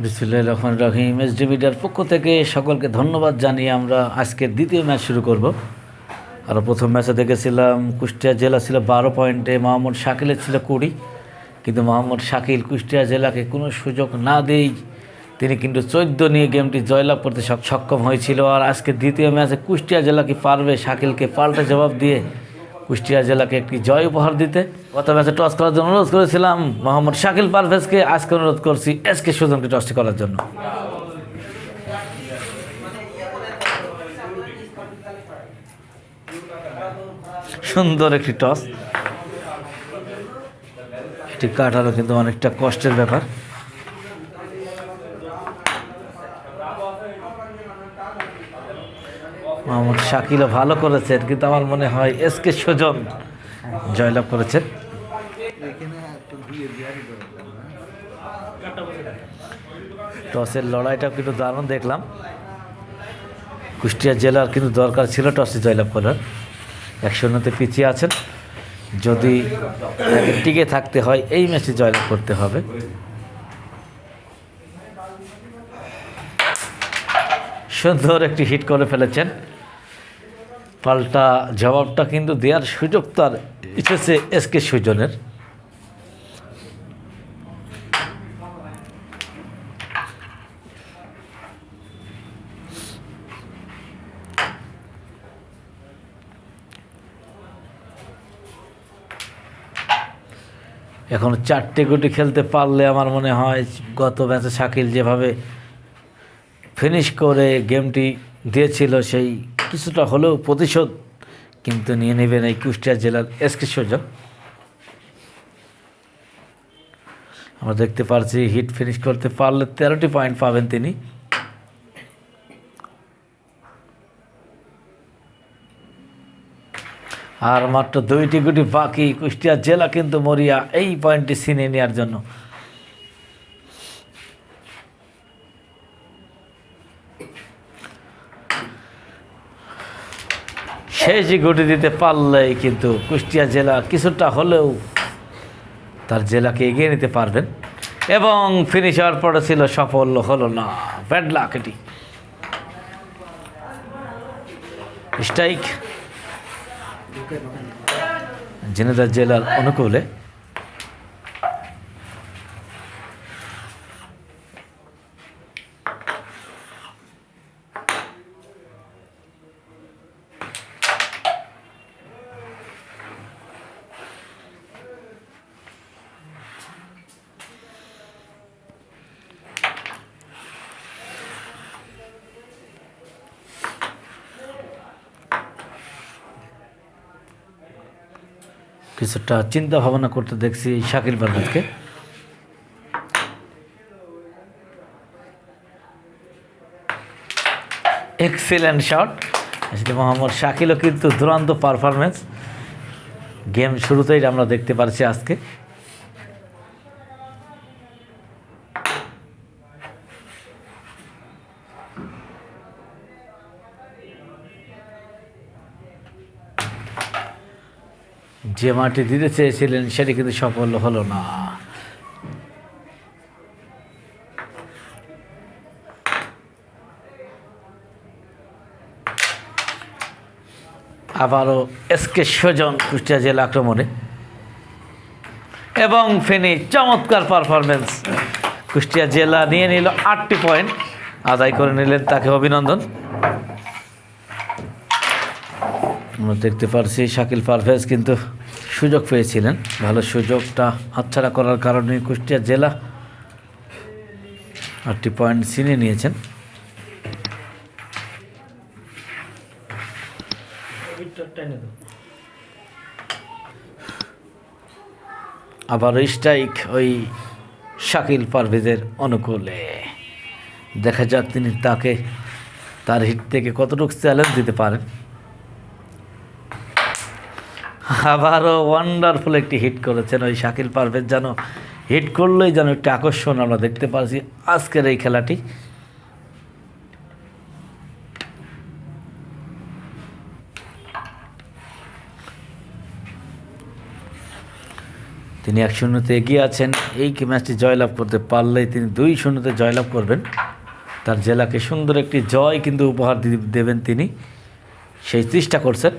বিসমুল্লাহ রহমান রহিম। এস ডিভিডার পক্ষ থেকে সকলকে ধন্যবাদ জানিয়ে আমরা আজকের দ্বিতীয় ম্যাচ শুরু করব। আর প্রথম ম্যাচে দেখেছিলাম কুষ্টিয়া জেলা ছিল বারো পয়েন্টে, মোহাম্মদ শাকিলের ছিল কুড়ি। কিন্তু মোহাম্মদ শাকিল কুষ্টিয়া জেলাকে কোনো সুযোগ না দেই তিনি কিন্তু চোদ্দ নিয়ে গেমটি জয়লাভ করতে সক- সক্ষম হয়েছিল। আর আজকে দ্বিতীয় ম্যাচে কুষ্টিয়া জেলা কি পারবে শাকিলকে পাল্টা জবাব দিয়ে কুষ্টিয়া জেলাকে একটি জয় উপহার দিতে। গত ম্যাচে টস করার জন্য অনুরোধ করেছিলাম। মোহাম্মদ শাকিল পারভেজকে আজকে অনুরোধ করছি এস কে সুজনকে টসটি করার জন্য। সুন্দর একটি টস। এটি কাটানো কিন্তু অনেকটা কষ্টের ব্যাপার। মোহাম্মদ শাকিলও ভালো করেছেন, কিন্তু আমার মনে হয় এস কে সুজন জয়লাভ করেছেন। টসের লড়াইটাও কিন্তু দারুণ দেখলাম। কুষ্টিয়া জেলার কিন্তু দরকার ছিল টসে জয়লাভ করার। এক শূন্যতে পিছিয়ে আছেন। যদি টিকে থাকতে হয়, এই ম্যাচে জয়লাভ করতে হবে। সুন্দর একটি হিট করে ফেলেছেন। পাল্টা জবাবটা কিন্তু দেওয়ার সুযোগ তার এসেছে এস কে সুজনের। এখন চারটে গুটি খেলতে পারলে আমার মনে হয় গত ম্যাচে শাকিল যেভাবে ফিনিশ করে গেমটি দিয়েছিল সেই কিছুটা হলেও প্রতিশোধ, কিন্তু নিয়ে নেবেন এই কুষ্টিয়া জেলার এসকে সোজা আমরা দেখতে পারছি, হিট ফিনিশ করতে পারলে তেরোটি পয়েন্ট পাবেন তিনি। আর মাত্র দুইটি গুটি বাকি, কুষ্টিয়া জেলা কিন্তু মরিয়া এই পয়েন্টটি ছিনিয়ে নেওয়ার জন্য শেষ গুটি দিতে পারলে কিন্তু কুষ্টিয়া জেলা কিছুটা হলেও তার জেলাকে এগিয়ে নিতে পারবেন। এবং ফিনিশ হওয়ার পরে ছিল সফল হলো না। ব্যাড লাক এটি। স্ট্রাইক জেনেদার জেলার অনুকূলে কিছুটা চিন্তা ভাবনা করতে দেখছি শাকিল পারভেজকে এক্সেলেন্ট শট আজকে মোহাম্মদ শাকিলও কিন্তু দুরন্ত পারফরমেন্স গেম শুরুতেই আমরা দেখতে পারছি আজকে। যে মাটি দিতে চেয়েছিলেন, সেটি কিন্তু সফল হলো না। আবারও এসকে স্বজন কুষ্টিয়া জেলা আক্রমণে। এবং ফেনি চমৎকার পারফরমেন্স কুষ্টিয়া জেলা নিয়ে নিল আটটি পয়েন্ট আদায় করে নিলেন তাকে অভিনন্দন। আমরা দেখতে পারছি শাকিল পারভেজ কিন্তু সুযোগ পেয়েছিলেন। ভালো সুযোগটা হাতছাড়া করার কারণে কুষ্টিয়া জেলা আটটি পয়েন্ট ছিনিয়ে নিয়েছেন। আবার স্ট্রাইক ওই শাকিল পারভেজের অনুকূলে। দেখা যাক তিনি তাকে, তার হিট থেকে কতটুকু চ্যালেঞ্জ দিতে পারেন। আবারও ওয়ান্ডারফুল একটি হিট করেছেন ওই শাকিল পারভেজ, যেন হিট করলেই যেন একটি আকর্ষণ আমরা দেখতে পাচ্ছি আজকের এই খেলাটি। তিনি এক শূন্যতে এগিয়ে আছেন, এই ম্যাচটি জয়লাভ করতে পারলেই তিনি দুই শূন্যতে জয়লাভ করবেন। তার জেলাকে সুন্দর একটি জয় কিন্তু উপহার দেবেন তিনি। সেই চেষ্টা করছেন।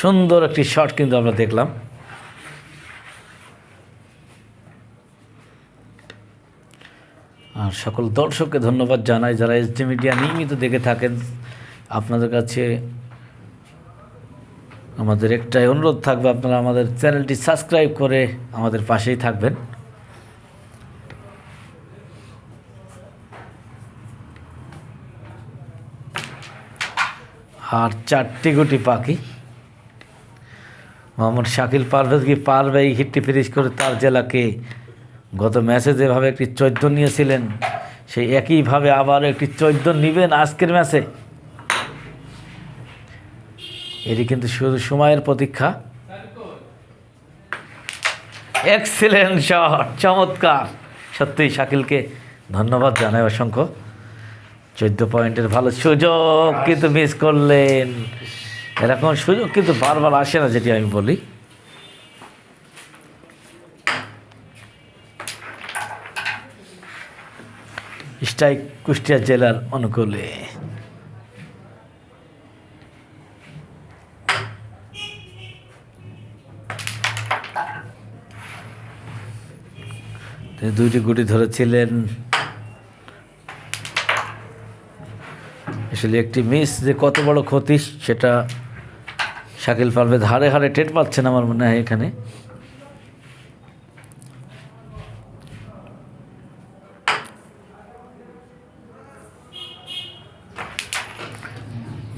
সুন্দর একটি শট কিন্তু আমরা দেখলাম। আর সকল দর্শককে ধন্যবাদ জানাই যারা এসডি মিডিয়া নিয়মিত দেখে থাকেন। আপনাদের কাছে আমাদের একটাই অনুরোধ থাকবে, আপনারা আমাদের চ্যানেলটি সাবস্ক্রাইব করে আমাদের পাশেই থাকবেন। আর চারটি গুটি পাখি। মোহাম্মদ শাকিল পারভেজ কি পারবে এই হিটটি ফিনিশ করে তার জেলাকে? গত ম্যাচে যেভাবে একটি চৈদ্য নিয়েছিলেন, সেই একইভাবে আবার একটি চৈদ্য নেবেন আজকের ম্যাচে এটি কিন্তু শুধু সময়ের প্রতীক্ষা। এক্সিলেন্ট শট চমৎকার। সত্যিই শাকিলকে ধন্যবাদ জানাই অসংখ্য। চোদ্দ পয়েন্টের ভালো সুযোগ কিন্তু মিস করলেন। এরকম সুযোগ, কিন্তু বারবার আসে না যেটি আমি বলি। স্ট্রাইক কুষ্টিয়া জেলার অনুকূলে। দুইটি গুটি ধরেছিলেন। আসলে একটি মিস যে কত বড় ক্ষতি, সেটা শাকিল পারভেদ হারে হারে টের পাচ্ছেন আমার মনে হয় এখানে।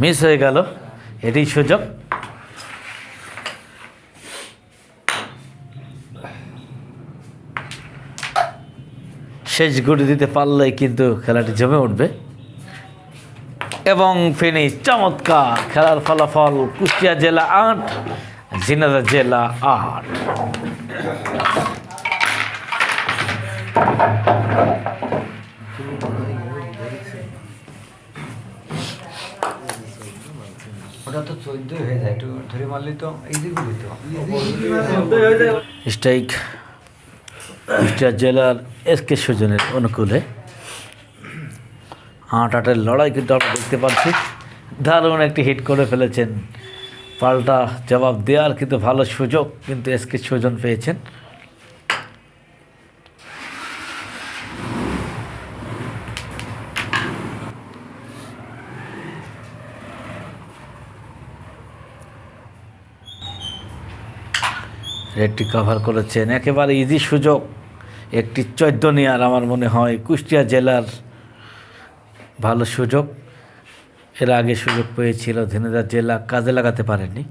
মিস হয়ে গেল এটি সুযোগ। শেষ গুটি দিতে পারলেই কিন্তু খেলাটি জমে উঠবে। এবং ফিনিশ চমৎকার খেলার ফলাফল কুষ্টিয়া জেলা আট ঝিনাদা জেলা আট। হয়ে স্ট্রাইক কুষ্টিয়া জেলার এস কে সুজনের অনুকূলে। আট আটের লড়াই কিন্তু আমরা দেখতে পাচ্ছি। দারুণ একটি হিট করে ফেলেছেন। পাল্টা জবাব দেওয়ার কিন্তু ভালো সুযোগ কিন্তু এস কে সুজন পেয়েছেন। রেডটি কভার করেছেন। একেবারে ইজি সুযোগ। একটি চৈদ্য নেওয়ার আমার মনে হয়। কুষ্টিয়া জেলার ভালো সুযোগ। এর আগে সুযোগ পেয়েছিল ধেনুদা জেলা কাজে লাগাতে পারেনি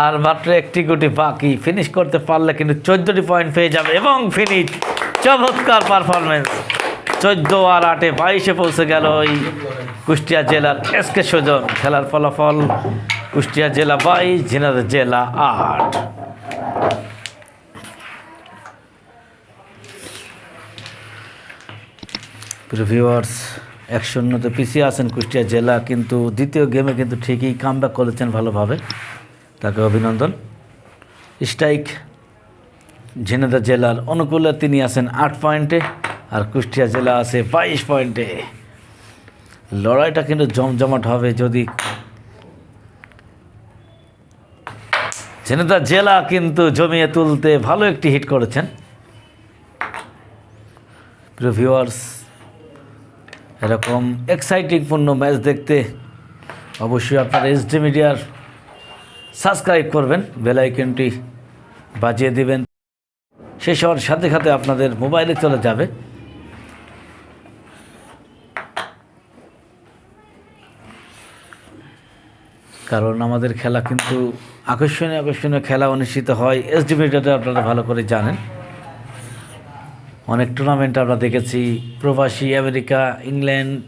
আর মাত্র একটি গুটি বাকি। ফিনিশ করতে পারলে কিন্তু চোদ্দটি পয়েন্ট পেয়ে যাবে এবং ফিনিশ চমৎকার পারফরমেন্স চোদ্দ আর আটে বাইশে পৌঁছে গেল ওই কুষ্টিয়া জেলার এসকে সুজন। খেলার ফলাফল কুষ্টিয়া জেলা বাইশ, ঝিনাইদহ জেলা আট। ভিউয়ার্স এক শূন্যতে পিছিয়ে আছেন কুষ্টিয়া জেলা, কিন্তু দ্বিতীয় গেমে কিন্তু ঠিকই কামব্যাক করেছেন ভালোভাবে। তাকে অভিনন্দন। স্ট্রাইক, ঝিনাইদহ জেলার অনুকূলে তিনি আছেন আট পয়েন্টে আর কুষ্টিয়া জেলা আছে বাইশ পয়েন্টে। লড়াইটা কিন্তু জমজমাট হবে যদি ঝিনাইদহ জেলা কিন্তু জমিয়ে তুলতে ভালো একটি হিট করেছেন। ভিউয়ার্স এরকম এক্সাইটিংপূর্ণ ম্যাচ দেখতে অবশ্যই আপনার এসডি মিডিয়ার সাবস্ক্রাইব করবেন বেলাইকনটি বাজিয়ে দেবেন। শেষ হওয়ার সাথে সাথে আপনাদের মোবাইলে চলে যাবে। কারণ আমাদের খেলা কিন্তু আকর্ষণীয় আকর্ষণীয় খেলা অনুষ্ঠিত হয়। এসডি মিডিয়াটা আপনারা ভালো করে জানেন। অনেক টুর্নামেন্ট আমরা দেখেছি। প্রবাসী আমেরিকা, ইংল্যান্ড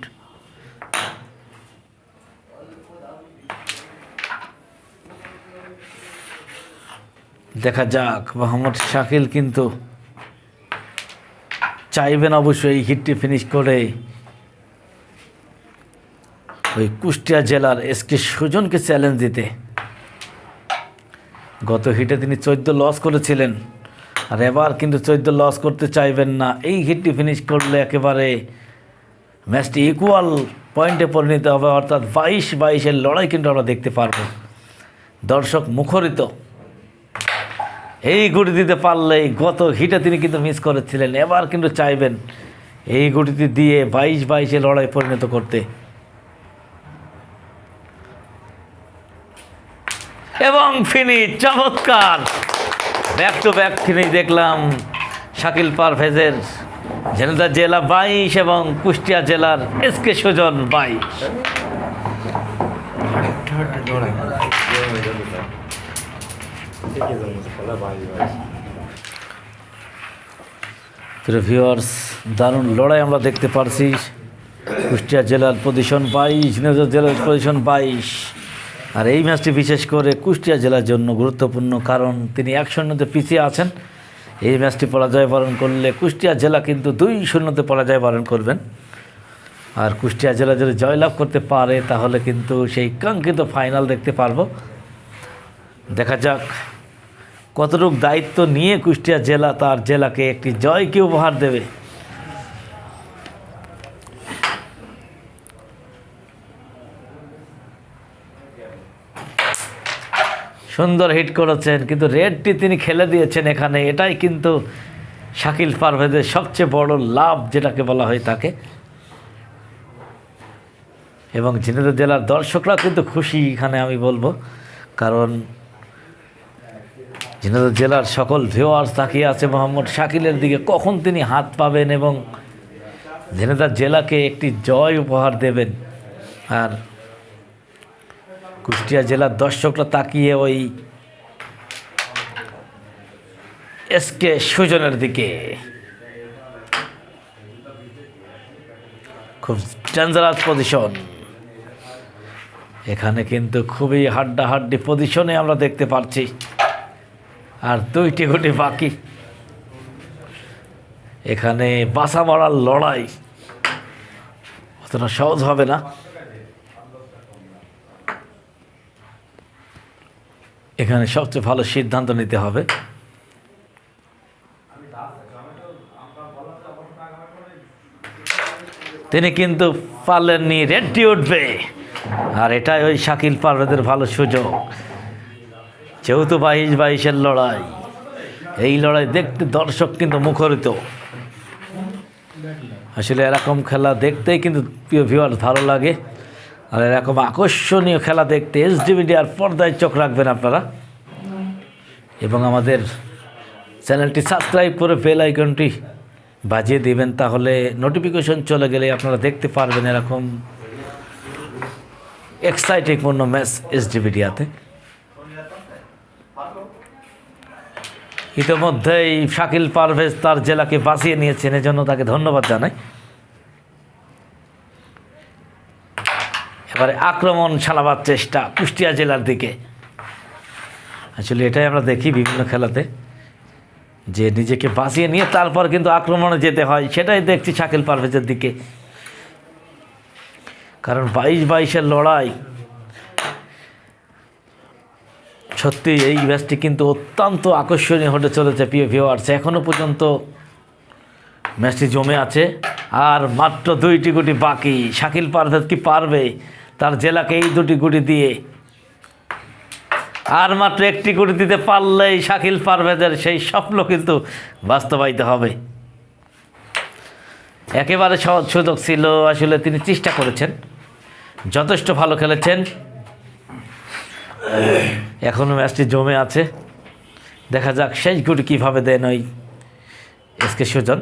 দেখা যাক, মোহাম্মদ শাকিল কিন্তু চাইবেন অবশ্যই এই হিটটি ফিনিশ করে। ওই কুষ্টিয়া জেলার এসকে সুজনকে চ্যালেঞ্জ দিতে। গত হিটে তিনি চোদ্দ লস করেছিলেন, আর এবার কিন্তু চোদ্দ লস করতে চাইবেন না। এই হিটটি ফিনিশ করলে একেবারে ম্যাচটি ইকুয়াল পয়েন্টে পরিণত হবে, অর্থাৎ বাইশ বাইশের লড়াই কিন্তু আমরা দেখতে পারব। দর্শক মুখরিত। এই গুটি দিতে পারলেই গত হিটে তিনি কিন্তু মিস করেছিলেন। এবার কিন্তু চাইবেন এই গুটিটি দিয়ে বাইশ বাইশে লড়াই পরিণত করতে। এবং ফিনিশ চমৎকার। ব্যাক টু ব্যাক ফিনিশ দেখলাম শাকিল পারভেজের ঝেনেদা জেলা বাইশ এবং কুষ্টিয়া জেলার এস কে সুজন বাইশ। ভিউয়ার্স দারুণ লড়াই আমরা দেখতে পারছি। কুষ্টিয়া জেলার পজিশন বাইশ নজর জেলার পজিশন বাইশ। আর এই ম্যাচটি বিশেষ করে কুষ্টিয়া জেলার জন্য গুরুত্বপূর্ণ কারণ তিনি এক শূন্যতে পিছিয়ে আছেন। এই ম্যাচটি পরাজয় বরণ করলে কুষ্টিয়া জেলা কিন্তু দুই শূন্যতে পরাজয় বরণ করবেন। আর কুষ্টিয়া জেলা যদি জয়লাভ করতে পারে, তাহলে কিন্তু সেই কাঙ্ক্ষিত ফাইনাল দেখতে পারব। দেখা যাক। কতটুকু দায়িত্ব নিয়ে কুষ্টিয়া জেলা তার জেলাকে একটি জয়কে উপহার দেবে? সুন্দর হিট করেছেন, কিন্তু রেডটি তিনি খেলে দিয়েছেন এখানে। এটাই কিন্তু শাকিল পারভেদের সবচেয়ে বড় লাভ, যেটাকে বলা হয় তাকে। এবং ঝিনাইদহ জেলার দর্শকরা কিন্তু খুশি, এখানে আমি বলব। কারণ ঝিনাইদহ জেলার সকল ভিওয়ার্স তাকিয়ে আছে মোহাম্মদ শাকিলের দিকে, কখন তিনি হাত পাবেন এবং ঝিনাইদহ জেলাকে একটি জয় উপহার দেবেন? আর কুষ্টিয়া জেলার দর্শকরা তাকিয়ে ওই এস কে সুজনের দিকে। খুব ডেঞ্জারাস পজিশন এখানে কিন্তু খুবই হাড্ডাহাড্ডি পজিশনে আমরা দেখতে পাচ্ছি আর দুইটি গুটি বাকি। এখানে বাসা মারার লড়াই। অতটা সহজ হবে না। এখানে সবচেয়ে ভালো সিদ্ধান্ত নিতে হবে। তিনি কিন্তু পারলেননি রেডটি উঠবে। আর এটাই ওই শাকিল পারভেদের ভালো সুযোগ। যেহেতু বাইশ বাইশের লড়াই। এই লড়াই দেখতে দর্শক কিন্তু মুখরিত। আসলে এরকম খেলা দেখতেই কিন্তু প্রিয় ভিউয়ার ভালো লাগে। আর এরকম আকর্ষণীয় খেলা দেখতে এস ডি মিডিয়ার পর্দায় চোখ রাখবেন আপনারা। এবং আমাদের চ্যানেলটি সাবস্ক্রাইব করে বেল আইকনটি বাজিয়ে দিবেন, তাহলে নোটিফিকেশন চলে গেলে আপনারা দেখতে পারবেন এরকম এক্সাইটিংপূর্ণ ম্যাচ এস ডিভিডিয়াতে ইতিমধ্যেই শাকিল পারভেজ তার জেলাকে বাঁচিয়ে নিয়েছেন, এজন্য তাকে ধন্যবাদ জানাই। এবারে আক্রমণ চালাবার চেষ্টা কুষ্টিয়া জেলার দিকে। আসলে এটাই আমরা দেখি বিভিন্ন খেলাতে, যে নিজেকে বাঁচিয়ে নিয়ে তারপর কিন্তু আক্রমণে যেতে হয়, সেটাই দেখছি শাকিল পারভেজের দিকে। কারণ বাইশ বাইশের লড়াই সত্যি এই ম্যাচটি কিন্তু অত্যন্ত আকর্ষণীয় হতে চলেছে, প্রিয় ভিওয়ার্স এখনও পর্যন্ত ম্যাচটি জমে আছে, আর মাত্র দুইটি গুটি বাকি। শাকিল পারভেজ কি পারবে? তার জেলাকে এই দুটি গুটি দিয়ে। আর মাত্র একটি গুটি দিতে পারলেই শাকিল পারভেজের সেই স্বপ্ন কিন্তু বাস্তবায়িত হবে। একেবারে সহজ সুযোগ ছিল, আসলে তিনি চেষ্টা করেছেন। যথেষ্ট ভালো খেলেছেন। এখনও ম্যাচটি জমে আছে। দেখা যাক শেষ গুটি কীভাবে দেন ওই এস কে সুজন।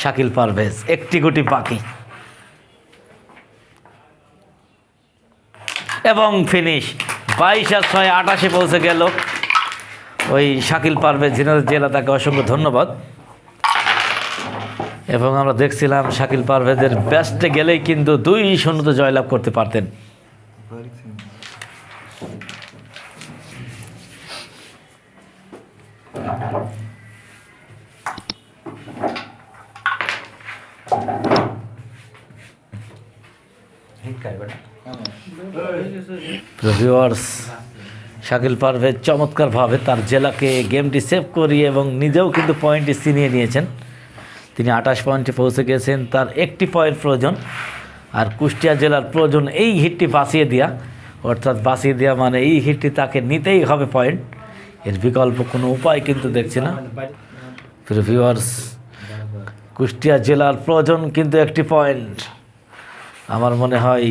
শাকিল পারভেজ, একটি গুটি বাকি। এবং ফিনিশ, বাইশ আর ছয়, আটাশে পৌঁছে গেল। ওই শাকিল পারভেজ জেলা, তাকে অসংখ্য ধন্যবাদ। এবং আমরা দেখছিলাম শাকিল পারভেজের ব্যস্টে গেলেই কিন্তু দুই শূন্যতে জয়লাভ করতে পারতেন। শাকিল পারভেজ চমৎকারভাবে তার জেলাকে গেমটি সেভ করিয়ে এবং নিজেও কিন্তু পয়েন্টটি ছিনিয়ে নিয়েছেন। তিনি আঠাশ পয়েন্টে পৌঁছে গেছেন, তার একটি পয়েন্ট প্রয়োজন। আর কুষ্টিয়া জেলার প্রয়োজন এই হিটটি বাঁচিয়ে দেওয়া অর্থাৎ বাঁচিয়ে দেওয়া মানে এই হিটটি তাকে নিতেই হবে পয়েন্ট এর বিকল্প কোনো উপায় কিন্তু দেখছি না। ভিউয়ার্স কুষ্টিয়া জেলার প্রয়োজন কিন্তু একটি পয়েন্ট আমার মনে হয়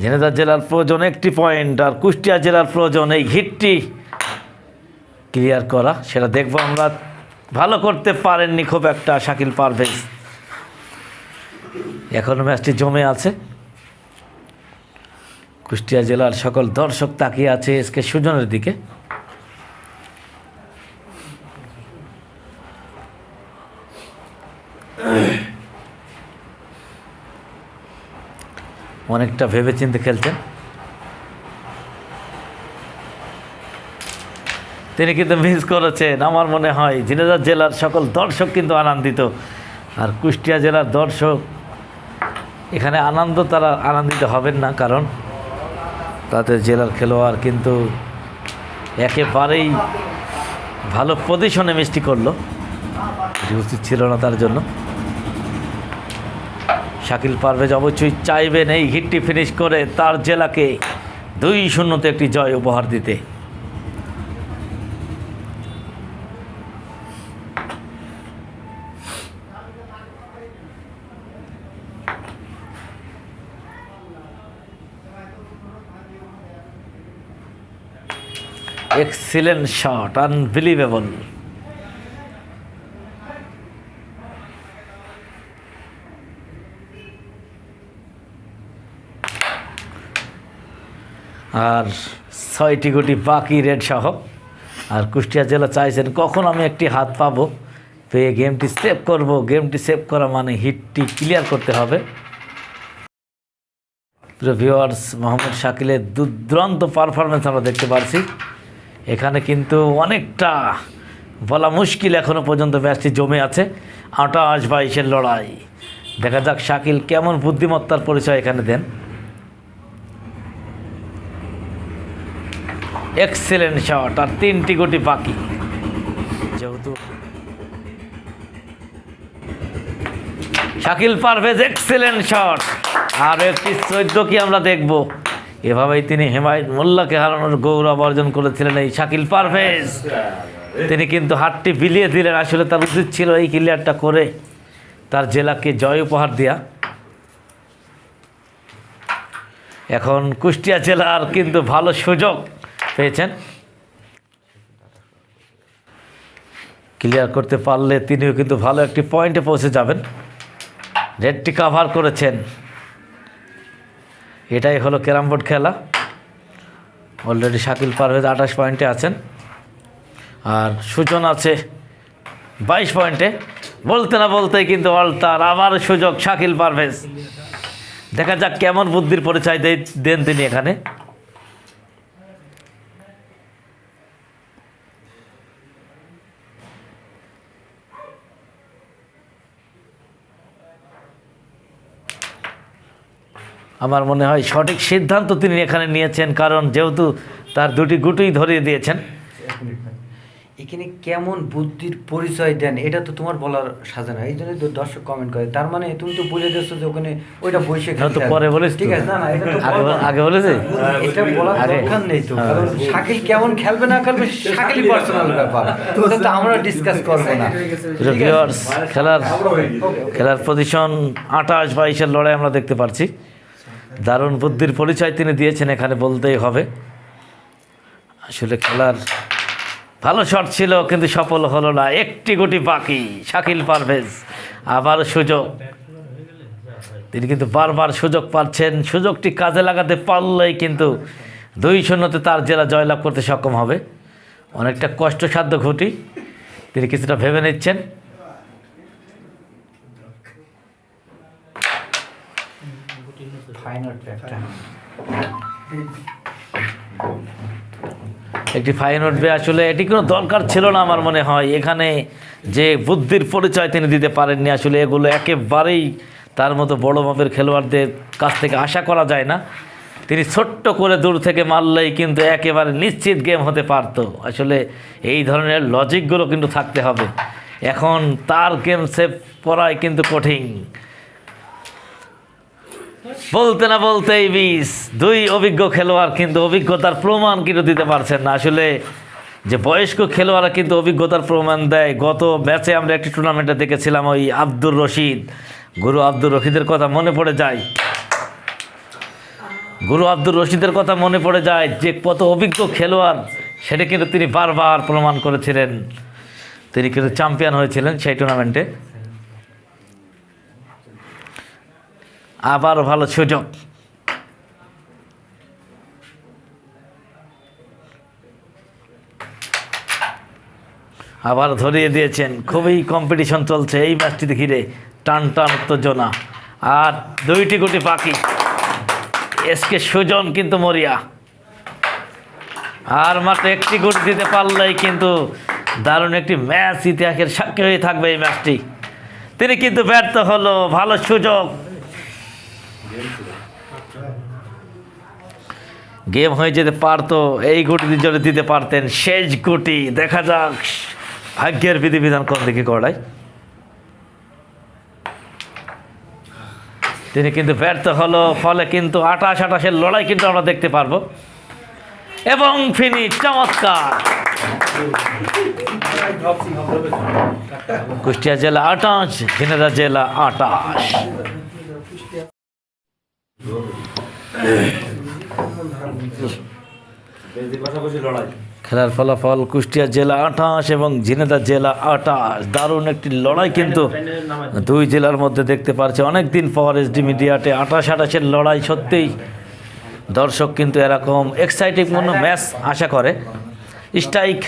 ঝিনাইদহ জেলার প্রয়োজন একটি পয়েন্ট আর কুষ্টিয়া জেলার প্রয়োজন এই হিটটি ক্লিয়ার করা। সেটা দেখব আমরা। ভালো করতে পারেননি খুব একটা শাকিল পারভেজ। এখন ম্যাচটি জমে আছে। কুষ্টিয়া জেলার সকল দর্শক তাকিয়ে আছে এসকে সুজনের দিকে। অনেকটা ভেবেচিন্তে খেলছেন তিনি কিন্তু মিস করেছেন। আমার মনে হয় ঝিনাইদহ জেলার সকল দর্শক কিন্তু আনন্দিত। আর কুষ্টিয়া জেলার দর্শক, এখানে আনন্দ তারা আনন্দিত হবেন না, কারণ তাদের জেলার খেলোয়াড় কিন্তু একেবারেই ভালো পজিশনে মিষ্টি করল। উচিত ছিল না তার জন্য। শাকিল পারভেজ অবশ্যই চাইবেন এই হিটটি ফিনিশ করে তার জেলাকে দুই শূন্যতে একটি জয় উপহার দিতে। এক্সিলেন্ট শট আনবিলিভেবল আর ছয়টি গুটি বাকি রেড সহ। আর কুষ্টিয়া জেলা চাইছেন, কখন আমি একটি হাত পাবো? পেয়ে গেমটি সেভ করব। গেমটি সেভ করা মানে হিটটি ক্লিয়ার করতে হবে। প্রিয় ভিউয়ার্স মোহাম্মদ শাকিলের দুর্দান্ত পারফরমেন্স আমরা দেখতে পারছি। এখানে কিন্তু অনেকটা বলা মুশকিল এখনও পর্যন্ত ম্যাচটি জমে আছে। আটাশ বাইশের লড়াই। দেখা যাক শাকিল কেমন বুদ্ধিমত্তার পরিচয় এখানে দেন। এক্সেলেন্ট শট, আর তিনটি গুটি বাকি। যেহেতু শাকিল পারভেজ এক্সেলেন্ট শট। আর একটি চৈদ্য কি আমরা দেখব? এভাবেই তিনি হেমায়ত মোল্লাকে হারানোর গৌরব অর্জন করেছিলেন এই শাকিল পারভেজ। তিনি কিন্তু হাতটি বিলিয়ে দিলেন। আসলে তার উচিত ছিল এই ক্লিয়ারটা করে তার জেলাকে জয় উপহার দেয়া। এখন কুষ্টিয়া জেলার কিন্তু ভালো সুযোগ পেয়েছেন। ক্লিয়ার করতে পারলে তিনিও কিন্তু ভালো একটি পয়েন্টে পৌঁছে যাবেন। রেডটি কাভার করেছেন। এটাই হলো ক্যারাম বোর্ড খেলা। অলরেডি শাকিল পারভেজ আঠাশ পয়েন্টে আছেন। আর সুজন আছে বাইশ পয়েন্টে। বলতে না বলতে কিন্তু অলতার আবার সুযোগ শাকিল পারভেজ দেখা যাক কেমন বুদ্ধির পরিচয় দেন তিনি এখানে। আমার মনে হয় সঠিক সিদ্ধান্ত তিনি এখানে নিয়েছেন কারণ যেহেতু তার দুটি গুটুই ধরিয়ে দিয়েছেন। এখানে কেমন বুদ্ধির পরিচয় দেন এটা তো তোমার বলার সাজে না এই জন্য তো দর্শক কমেন্ট করে। তার মানে তুমি তো বুঝে যাচ্ছ যে ওখানে ওইটা বসে এটা তো পরে বলিস তো। ঠিক আছে না না এটা তো আগে বলেছে এটা বলার দরকার নেই তো হ্যাঁ। কারণ শাকিল কেমন খেলবে না খেলবে শাকিলই পার্সোনাল ব্যাপার। ওটা তো আমরা ডিসকাস করব না। ভিউয়ার্স খেলার। খেলার পজিশন আঠাশ বাইশের লড়াই আমরা দেখতে পাচ্ছি দারুণ বুদ্ধির পরিচয় তিনি দিয়েছেন এখানে বলতেই হবে। আসলে খেলার ভালো শট ছিল, কিন্তু সফল হলো না। একটি গুটি বাকি, শাকিল পারভেজ। আবার সুযোগ। তিনি কিন্তু বারবার সুযোগ পাচ্ছেন। সুযোগটি কাজে লাগাতে পারলেই কিন্তু দুই শূন্যতে তার জেলা জয়লাভ করতে সক্ষম হবে। অনেকটা কষ্টসাধ্য ঘটি। তিনি কিছুটা ভেবে নিচ্ছেন। ফাইনাল একটি ফাইন উঠবে আসলে এটি কোনো দরকার ছিল না আমার মনে হয়। এখানে যে বুদ্ধির পরিচয় তিনি দিতে পারেননি আসলে এগুলো একেবারেই তার মতো বড় মাপের খেলোয়াড়দের কাছ থেকে আশা করা যায় না। তিনি ছোট্ট করে দূর থেকে মারলেই কিন্তু একেবারে নিশ্চিত গেম হতে পারতো। আসলে এই ধরনের লজিকগুলো কিন্তু থাকতে হবে। এখন তার গেম সেভ করাই কিন্তু কঠিন। বলতে না বলতেই বিষ। দুই অভিজ্ঞ খেলোয়াড় কিন্তু অভিজ্ঞতার প্রমাণ কিন্তু দিতে পারছেন না। আসলে যে বয়স্ক খেলোয়াড়রা কিন্তু অভিজ্ঞতার প্রমাণ দেয়। গত ম্যাচে আমরা একটি টুর্নামেন্টে দেখেছিলাম ওই আব্দুর রশিদ। গুরু আব্দুর রশিদের কথা মনে পড়ে যায়। গুরু আব্দুর রশিদের কথা মনে পড়ে যায় যে কত অভিজ্ঞ খেলোয়াড়, সেটা কিন্তু তিনি বারবার প্রমাণ করেছিলেন। তিনি কিন্তু চ্যাম্পিয়ন হয়েছিলেন সেই টুর্নামেন্টে। আবার ভালো সুযোগ। আবার ধরিয়ে দিয়েছেন, খুবই কম্পিটিশন চলছে এই ম্যাচটিতে ঘিরে, টান টান উত্তেজনা। আর দুইটি গুটি পাখি এসকে সুজন কিন্তু মরিয়া। আর মাত্র একটি গুটি দিতে পারলেই কিন্তু দারুণ একটি ম্যাচ ইতিহাসের সাক্ষী হয়ে থাকবে এই ম্যাচটি তিনি কিন্তু ব্যর্থ হলো, ভালো সুযোগ। গেম হয়ে যেতে পারতো, এই গুটি যদি দিতে পারতেন শেষ গুটি দেখা যাক, ভাগ্যের বিধিবিধান কোন দিকে গড়ায়। তিনি কিন্তু ব্যর্থ হলো, ফলে কিন্তু আঠাশ আঠাশের লড়াই কিন্তু আমরা দেখতে পারব। এবং ফিনি চমৎকার। কুষ্টিয়া জেলা আটাশ ঝিনেদা জেলা আটাশ। খেলার ফলাফল কুষ্টিয়া জেলা আঠাশ এবং ঝিনেদা জেলা আঠাশ। দারুণ একটি লড়াই কিন্তু দুই জেলার মধ্যে দেখতে পারছে। অনেক দিন পর এসডি মিডিয়াতে আঠাশ আঠাশের লড়াই সত্যিই দর্শক কিন্তু এরকম এক্সাইটিং মনে ম্যাচ আশা করে। স্ট্রাইক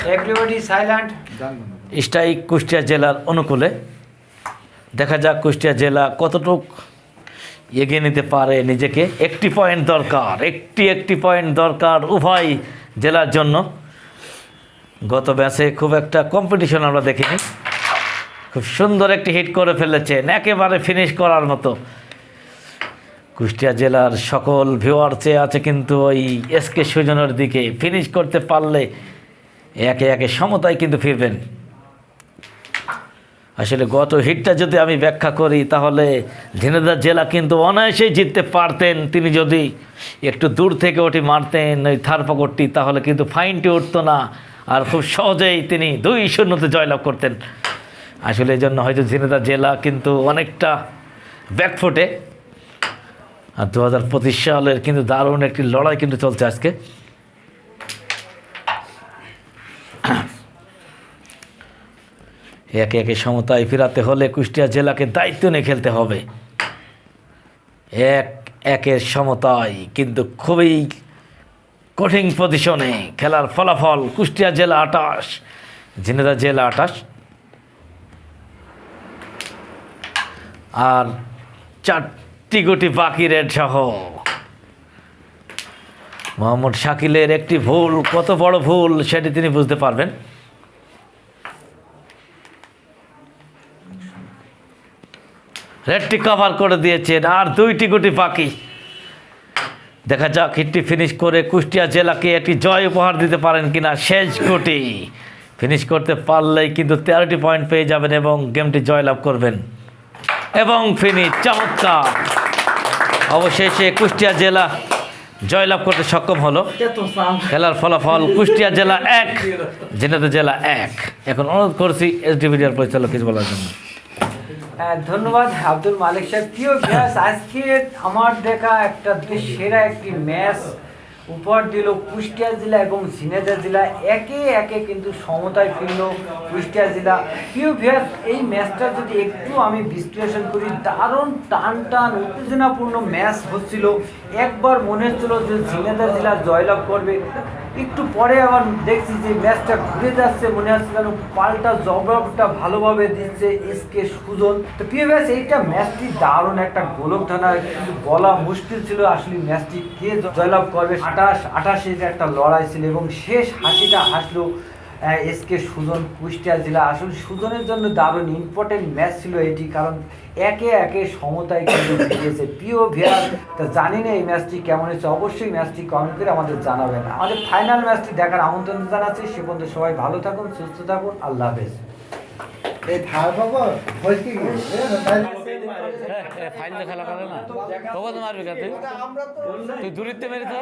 স্ট্রাইক কুষ্টিয়া জেলার অনুকূলে। দেখা যাক কুষ্টিয়া জেলা কতটুক এগিয়ে নিতে পারে নিজেকে। একটি পয়েন্ট দরকার, একটি একটি পয়েন্ট দরকার উভয় জেলার জন্য। গত ম্যাচে খুব একটা কম্পিটিশন আমরা দেখিনি। খুব সুন্দর একটি হিট করে ফেলেছেন, একেবারে ফিনিশ করার মতো। কুষ্টিয়া জেলার সকল ভিওয়ার চেয়ে আছে কিন্তু ওই এসকে সুজনের দিকে। ফিনিশ করতে পারলে একে একে সমতায় কিন্তু ফিরবেন। আসলে গত হিটটা যদি আমি ব্যাখ্যা করি, তাহলে ঝিনেদার জেলা কিন্তু অনায়াসেই জিততে পারতেন। তিনি যদি একটু দূর থেকে ওটি মারতেন ওই থার পকটটি তাহলে কিন্তু ফাইনটি উঠতো না। আর খুব সহজেই তিনি দুই শূন্যতে জয়লাভ করতেন। আসলে এই জন্য হয়তো ঝিনেদার জেলা কিন্তু অনেকটা ব্যাকফুটে। আর দু হাজার পঁচিশ সালের কিন্তু দারুণ একটি লড়াই কিন্তু চলছে আজকে। একে একে সমতায় ফেরাতে হলে কুষ্টিয়া জেলাকে দায়িত্ব নিয়ে খেলতে হবে। এক, একের সমতায় কিন্তু খুবই কঠিন পজিশনে খেলার ফলাফল কুষ্টিয়া জেলা আটাশ ঝিনেদা জেলা আটাশ আর চারটি গুটি বাকি রেড সহ। মোহাম্মদ শাকিলের একটি ভুল, কত বড় ভুল সেটি তিনি বুঝতে পারবেন। রেডটি কভার করে দিয়েছেন, আর দুইটি গুটি বাকি। দেখা যাক, হিটটি ফিনিশ করে কুষ্টিয়া জেলাকে একটি জয় উপহার দিতে পারেন কিনা, শেষ গুটি। ফিনিশ করতে পারলেই কিন্তু তেরোটি পয়েন্ট পেয়ে যাবেন এবং গেমটি জয়লাভ করবেন। এবং ফিনিশ চমৎকার। অবশেষে কুষ্টিয়া জেলা জয়লাভ করতে সক্ষম হলো। খেলার ফলাফল কুষ্টিয়া জেলা এক জেনেদা জেলা এক। এখন অনুরোধ করছি এসডি মিডিয়ার পরিচালক কিছু বলার জন্য। ধন্যবাদ আব্দুল মালিক সাহেব প্রিয় আজকে আমার দেখা একটা সেরা একটি ম্যাচ উপহার দিল কুষ্টিয়া জেলা এবং ঝিনাইদহ জেলা। একে একে কিন্তু সমতায় ফিরল কুষ্টিয়া জেলা। প্রিয় ভিয়াস এই ম্যাচটা যদি একটু আমি বিশ্লেষণ করি, দারুণ টান টান উত্তেজনাপূর্ণ ম্যাচ হচ্ছিল। একবার মনে হচ্ছিল যে ঝিনাইদহ জেলা জয়লাভ করবে। একটু পরে আবার দেখছি যে ম্যাচটা ঘুরে যাচ্ছে, মনে হচ্ছে যেন পাল্টা জবাবটা ভালোভাবে দিচ্ছে এসকে সুজন। তো প্রিয় ব্যাস, এইটা ম্যাচটি দারুণ একটা গোলক ধানা কিন্তু বলা মুশকিল ছিল আসলে ম্যাচটি কে জয়লাভ করবে। আঠাশ, আঠাশের একটা লড়াই ছিল এবং শেষ হাসিটা হাসলো এসকে সুজন কুষ্টিয়া জেলা আসলে সুজনের জন্য দারুণ ইম্পর্টেন্ট ম্যাচ ছিল এটি কারণ একে একে সমতায় কিন্তু ফিরিয়েছে প্রিয় ভিয়ার তা জানি না এই ম্যাচটি কেমন হয়েছে। অবশ্যই ম্যাচটি কমেন্ট করে আমাদের জানাবেন। আমাদের ফাইনাল ম্যাচটি দেখার আমন্ত্রণ জানাচ্ছি। সে পর্যন্ত সবাই ভালো থাকুন সুস্থ থাকুন। আল্লাহ হাফেজ। এই হয়েছে কি? ফাইল খেলা করে না। মারবি কা তুই? তো তুই দূরিত্বে মেরে তো